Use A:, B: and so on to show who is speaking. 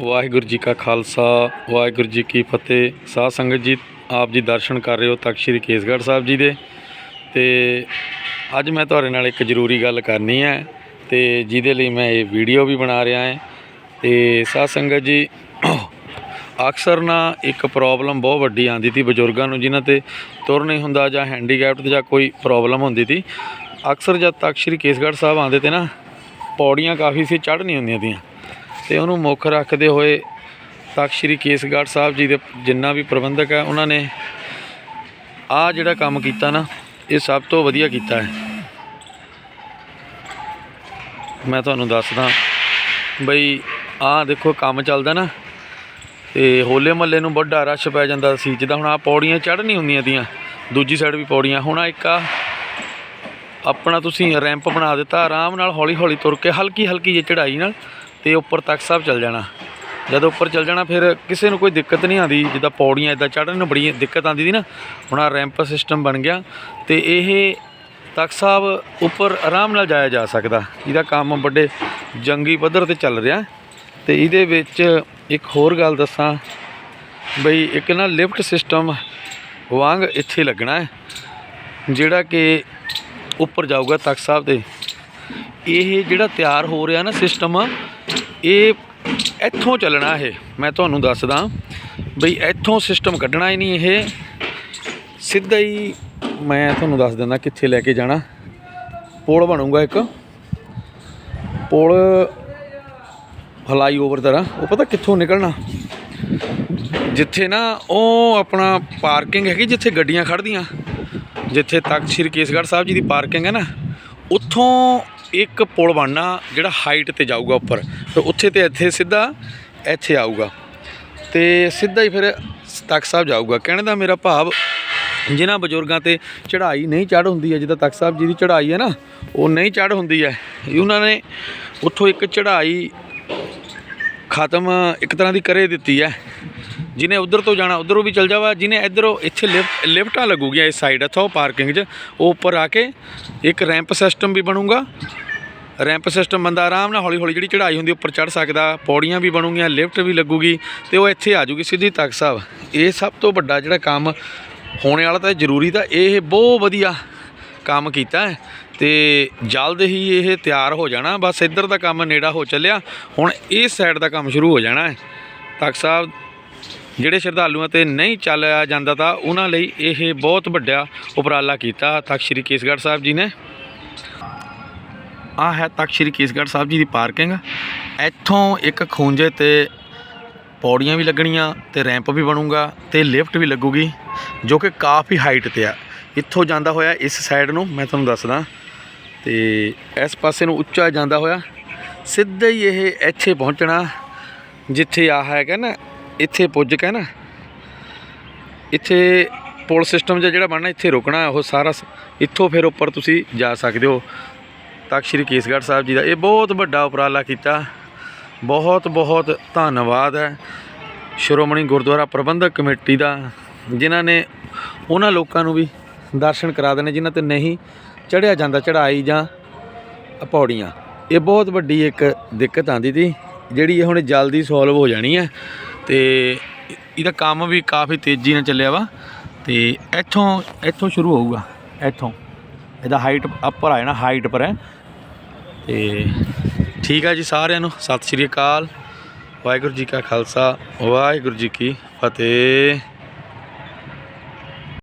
A: ਵਾਹਿਗੁਰੂ ਜੀ ਕਾ ਖਾਲਸਾ, ਵਾਹਿਗੁਰੂ ਜੀ ਕੀ ਫਤਿਹ। ਸਾਧ ਸੰਗਤ ਜੀ, ਆਪ ਜੀ ਦਰਸ਼ਨ ਕਰ ਰਹੇ ਹੋ ਤਖਤ ਸ੍ਰੀ ਕੇਸਗੜ੍ਹ ਸਾਹਿਬ ਜੀ ਦੇ। ਤੇ ਅੱਜ ਮੈਂ ਤੁਹਾਡੇ ਨਾਲ ਇੱਕ ਜ਼ਰੂਰੀ ਗੱਲ ਕਰਨੀ ਹੈ ਤੇ ਜਿਹਦੇ ਲਈ ਮੈਂ ਇਹ ਵੀਡੀਓ ਵੀ ਬਣਾ ਰਿਹਾ ਹਾਂ। ਤੇ ਸਾਧ ਸੰਗਤ ਜੀ, ਅਕਸਰ ਨਾ ਇੱਕ ਪ੍ਰੋਬਲਮ ਬਹੁਤ ਵੱਡੀ ਆਂਦੀ ਤੀ ਬਜ਼ੁਰਗਾਂ ਨੂੰ, ਜਿਨ੍ਹਾਂ ਤੇ ਤੁਰ ਨਹੀਂ ਹੁੰਦਾ ਜਾਂ ਹੈਂਡੀਕੈਪਟ ਜਾਂ ਕੋਈ ਪ੍ਰੋਬਲਮ ਹੁੰਦੀ ਤੀ। ਅਕਸਰ ਜਦ ਤੱਕ ਸ੍ਰੀ ਕੇਸਗੜ੍ਹ ਸਾਹਿਬ ਆਉਂਦੇ ਤੇ ਨਾ ਪੌੜੀਆਂ ਕਾਫੀ ਸੀ, ਚੜ੍ਹ ਹੁੰਦੀਆਂ ਤੀਆਂ। ਤੇ ਉਹਨੂੰ ਮੁੱਖ ਰੱਖਦੇ ਹੋਏ ਤਖਤ ਸ੍ਰੀ ਕੇਸਗੜ੍ਹ ਸਾਹਿਬ ਜੀ ਦੇ ਜਿੰਨਾ ਵੀ ਪ੍ਰਬੰਧਕ ਹੈ, ਉਹਨਾਂ ਨੇ ਆ ਜਿਹੜਾ ਕੰਮ ਕੀਤਾ ਨਾ, ਇਹ ਸਭ ਤੋਂ ਵਧੀਆ ਕੀਤਾ ਹੈ। ਮੈਂ ਤੁਹਾਨੂੰ ਦੱਸਦਾ, ਬਈ ਆਹ ਦੇਖੋ ਕੰਮ ਚੱਲਦਾ ਨਾ, ਤੇ ਹੋਲੇ ਮਹੱਲੇ ਨੂੰ ਵੱਡਾ ਰਸ਼ ਪੈ ਜਾਂਦਾ ਸੀ, ਜਿੱਦਾਂ ਹੁਣ ਆ ਪੌੜੀਆਂ ਚੜ੍ਹ ਨਹੀਂ ਹੁੰਦੀਆਂ ਤੀਆਂ, ਦੂਜੀ ਸਾਈਡ ਵੀ ਪੌੜੀਆਂ, ਹੁਣ ਇੱਕ ਆ ਆਪਣਾ ਤੁਸੀਂ ਰੈਂਪ ਬਣਾ ਦਿੱਤਾ, ਆਰਾਮ ਨਾਲ ਹੌਲੀ ਹੌਲੀ ਤੁਰ ਕੇ ਹਲਕੀ ਹਲਕੀ ਜਿਹੀ ਚੜ੍ਹਾਈ ਨਾਲ ਤੇ ਉੱਪਰ ਤੱਕ ਸਭ ਚੱਲ ਜਾਣਾ। ਜਦੋਂ ਉੱਪਰ ਚੱਲ ਜਾਣਾ, ਫਿਰ ਕਿਸੇ ਨੂੰ ਕੋਈ ਦਿੱਕਤ ਨਹੀਂ ਆਉਂਦੀ। ਜਿੱਦਾਂ ਪੌੜੀਆਂ ਇਦਾਂ ਚੜ੍ਹਨ ਨੂੰ ਬੜੀ ਦਿੱਕਤ ਆਉਂਦੀ ਸੀ ਨਾ, ਹੁਣ ਆ ਰੈਂਪ ਸਿਸਟਮ ਬਣ ਗਿਆ। ਤੇ ਇਹ ਤਖਤ ਸਾਹਿਬ ਉੱਪਰ ਆਰਾਮ ਨਾਲ ਜਾਇਆ ਜਾ ਸਕਦਾ। ਇਹਦਾ ਕੰਮ ਵੱਡੇ ਜੰਗੀ ਪੱਧਰ ਤੇ ਚੱਲ ਰਿਹਾ। ਤੇ ਇਹਦੇ ਵਿੱਚ ਇੱਕ ਹੋਰ ਗੱਲ ਦੱਸਾਂ, ਬਈ ਇੱਕ ਨਾ ਲਿਫਟ ਸਿਸਟਮ ਵਾਂਗ ਇੱਥੇ ਲੱਗਣਾ ਹੈ, ਜਿਹੜਾ ਕਿ ਉੱਪਰ ਜਾਊਗਾ ਤਖਤ ਸਾਹਿਬ ਤੇ। ਇਹ ਜਿਹੜਾ ਤਿਆਰ ਹੋ ਰਿਹਾ ਨਾ ਸਿਸਟਮ ਇਹ ਇੱਥੋਂ ਚੱਲਣਾ ਇਹ। ਮੈਂ ਤੁਹਾਨੂੰ ਦੱਸਦਾ, ਬਈ ਇੱਥੋਂ ਸਿਸਟਮ ਕੱਢਣਾ ਹੀ ਨਹੀਂ ਇਹ। ਸਿੱਧਾ ਹੀ ਮੈਂ ਤੁਹਾਨੂੰ ਦੱਸ ਦਿੰਦਾ ਕਿੱਥੇ ਲੈ ਕੇ ਜਾਣਾ। ਪੁਲ ਬਣੂਗਾ ਇੱਕ। ਪੁਲ ਫਲਾਈਓਵਰ ਤਰ੍ਹਾਂ। ਉਹ ਪਤਾ ਕਿੱਥੋਂ ਨਿਕਲਣਾ? ਜਿੱਥੇ ਨਾ ਉਹ ਆਪਣਾ ਪਾਰਕਿੰਗ ਹੈਗੀ, ਜਿੱਥੇ ਗੱਡੀਆਂ ਖੜਦੀਆਂ ਜਿੱਥੇ ਤਖਤ ਸ੍ਰੀ ਕੇਸਗੜ੍ਹ ਸਾਹਿਬ ਜੀ ਦੀ ਪਾਰਕਿੰਗ ਹੈ ਨਾ, ਉੱਥੋਂ ਇੱਕ ਪੁਲ ਬਣਨਾ ਜਿਹੜਾ ਹਾਈਟ ਤੇ ਜਾਊਗਾ ਉੱਪਰ। ਤੇ ਉੱਥੇ ਤੇ ਇੱਥੇ ਸਿੱਧਾ, ਇੱਥੇ ਆਊਗਾ। ਤੇ ਸਿੱਧਾ ਹੀ ਫਿਰ ਤਖਤ ਸਾਹਿਬ ਜਾਊਗਾ। ਕਹਿਣ ਦਾ ਮੇਰਾ ਭਾਵ, ਜਿਨ੍ਹਾਂ ਬਜ਼ੁਰਗਾਂ ਤੇ ਚੜ੍ਹਾਈ ਨਹੀਂ ਚੜ੍ਹ ਹੁੰਦੀ ਹੈ, ਜਿੱਦਾਂ ਤਖਤ ਸਾਹਿਬ ਜੀ ਦੀ ਚੜ੍ਹਾਈ ਹੈ ਨਾ, ਉਹ ਨਹੀਂ ਚੜ੍ਹ ਹੁੰਦੀ ਹੈ। ਉਹਨਾਂ ਨੇ ਉੱਥੋਂ ਇੱਕ ਚੜ੍ਹਾਈ ਖਤਮ ਇੱਕ ਤਰ੍ਹਾਂ ਦੀ ਕਰੇ ਦਿੱਤੀ ਹੈ। ਜਿਹਨੇ ਉਧਰ ਤੋਂ ਜਾਣਾ, ਉਧਰੋਂ ਵੀ ਚਲ ਜਾਵਾ। ਜਿਹਨੇ ਇਧਰੋਂ, ਇੱਥੇ ਲਿਫਟ ਲਿਫਟਾਂ ਲੱਗੂਗੀਆਂ ਇਸ ਸਾਈਡ ਇੱਥੋਂ ਪਾਰਕਿੰਗ 'ਚ। ਉਹ ਉੱਪਰ ਆ ਕੇ ਇੱਕ ਰੈਂਪ ਸਿਸਟਮ ਵੀ ਬਣੂਗਾ। ਰੈਂਪ ਸਿਸਟਮ ਬੰਦਾ ਆਰਾਮ ਨਾਲ ਹੌਲੀ ਹੌਲੀ ਜਿਹੜੀ ਚੜ੍ਹਾਈ ਹੁੰਦੀ, ਉੱਪਰ ਚੜ੍ਹ ਸਕਦਾ। ਪੌੜੀਆਂ ਵੀ ਬਣੂਗੀਆਂ, ਲਿਫਟ ਵੀ ਲੱਗੂਗੀ ਤੇ ਉਹ ਇੱਥੇ ਆ ਜੂਗੀ ਸਿੱਧੀ ਤਖਤ ਸਾਹਿਬ। ਇਹ ਸਭ ਤੋਂ ਵੱਡਾ ਜਿਹੜਾ ਕੰਮ ਹੋਣੇ ਵਾਲਾ ਤਾਂ ਜ਼ਰੂਰੀ ਤਾਂ ਇਹ ਬਹੁਤ ਵਧੀਆ ਕੰਮ ਕੀਤਾ ਹੈ। ਤੇ ਜਲਦ ਹੀ ਇਹ ਤਿਆਰ ਹੋ ਜਾਣਾ। ਬਸ ਇੱਧਰ ਦਾ ਕੰਮ ਨੇੜਾ ਹੋ ਚੱਲਿਆ। ਹੁਣ ਇਸ ਸਾਈਡ ਦਾ ਕੰਮ ਸ਼ੁਰੂ ਹੋ ਜਾਣਾ ਹੈ। ਤਖਤ ਸਾਹਿਬ ਜਿਹੜੇ ਸ਼ਰਧਾਲੂਆਂ ਤੇ ਨਹੀਂ ਚੱਲਿਆ ਜਾਂਦਾ ਤਾਂ ਉਹਨਾਂ ਲਈ ਇਹ ਬਹੁਤ ਵੱਡਾ ਉਪਰਾਲਾ ਕੀਤਾ। ਤਖਤ ਸ੍ਰੀ ਕੇਸਗੜ੍ਹ ਸਾਹਿਬ ਜੀ ਨੇ। ਆ ਹੈ ਤਖਤ ਸ੍ਰੀ ਕੇਸਗੜ੍ਹ ਸਾਹਿਬ ਜੀ ਦੀ ਪਾਰਕਿੰਗ। ਇੱਥੋਂ ਇੱਕ ਖੂੰਜੇ ਤੇ ਪੌੜੀਆਂ ਵੀ ਲੱਗਣੀਆਂ ਤੇ ਰੈਂਪ ਵੀ ਬਣੂਗਾ ਤੇ ਲਿਫਟ ਵੀ ਲੱਗੂਗੀ, ਜੋ ਕਿ ਕਾਫੀ ਹਾਈਟ ਤੇ ਆ। ਇੱਥੋਂ ਜਾਂਦਾ ਹੋਇਆ ਇਸ ਸਾਈਡ ਨੂੰ ਮੈਂ ਤੁਹਾਨੂੰ ਦੱਸਦਾ। ਤੇ ਇਸ ਪਾਸੇ ਨੂੰ ਉੱਚਾ ਜਾਂਦਾ ਹੋਇਆ। ਸਿੱਧਾ ਹੀ ਇਹ ਇੱਥੇ ਪਹੁੰਚਣਾ, ਜਿੱਥੇ ਆ ਹੈਗਾ ਨਾ ਇੱਥੇ ਪੁੱਜ ਕੇ ਨਾ, ਇੱਥੇ ਪੁਲ ਸਿਸਟਮ ਜਿਹਾ ਜਿਹੜਾ ਬਣਨਾ, ਇੱਥੇ ਰੁਕਣਾ, ਉਹ ਸਾਰਾ ਸ- ਇੱਥੋਂ ਫਿਰ ਉੱਪਰ ਤੁਸੀਂ ਜਾ ਸਕਦੇ ਹੋ। ਤਖਤ ਸ੍ਰੀ ਕੇਸਗੜ੍ਹ ਸਾਹਿਬ ਜੀ ਦਾ ਇਹ ਬਹੁਤ ਵੱਡਾ ਉਪਰਾਲਾ ਕੀਤਾ। ਬਹੁਤ ਬਹੁਤ ਧੰਨਵਾਦ ਹੈ। ਸ਼੍ਰੋਮਣੀ ਗੁਰਦੁਆਰਾ ਪ੍ਰਬੰਧਕ ਕਮੇਟੀ ਦਾ, ਜਿਨ੍ਹਾਂ ਨੇ ਉਹਨਾਂ ਲੋਕਾਂ ਨੂੰ ਵੀ ਦਰਸ਼ਨ ਕਰਾ ਦੇਣੇ, ਜਿਨ੍ਹਾਂ ਤੇ ਨਹੀਂ ਚੜਿਆ ਜਾਂਦਾ ਚੜਾਈ ਜਾਂ ਪੌੜੀਆਂ। ਇਹ ਬਹੁਤ ਵੱਡੀ ਇੱਕ ਦਿੱਕਤ ਆਂਦੀ ਸੀ, ਜਿਹੜੀ ਇਹ ਹੁਣ ਜਲਦੀ ਸੋਲਵ ਹੋ ਜਾਣੀ ਹੈ। ਤੇ ਇਹਦਾ ਕੰਮ ਵੀ ਕਾਫੀ ਤੇਜ਼ੀ ਨਾਲ ਚੱਲਿਆ ਵਾ ਤੇ ਇੱਥੋਂ ਇੱਥੋਂ ਸ਼ੁਰੂ ਹੋਊਗਾ, ਇੱਥੋਂ। ਇਹਦਾ ਹਾਈਟ ਅੱਪਰ ਆ ਜਾਣਾ ਹਾਈਟ ਪਰ ਹੈ। ਤੇ ਠੀਕ ਆ ਜੀ ਸਾਰਿਆਂ ਨੂੰ, ਸਤਿ ਸ਼੍ਰੀ ਅਕਾਲ। ਵਾਹਿਗੁਰੂ ਜੀ ਕਾ ਖਾਲਸਾ, ਵਾਹਿਗੁਰੂ ਜੀ ਕੀ ਫਤਿਹ।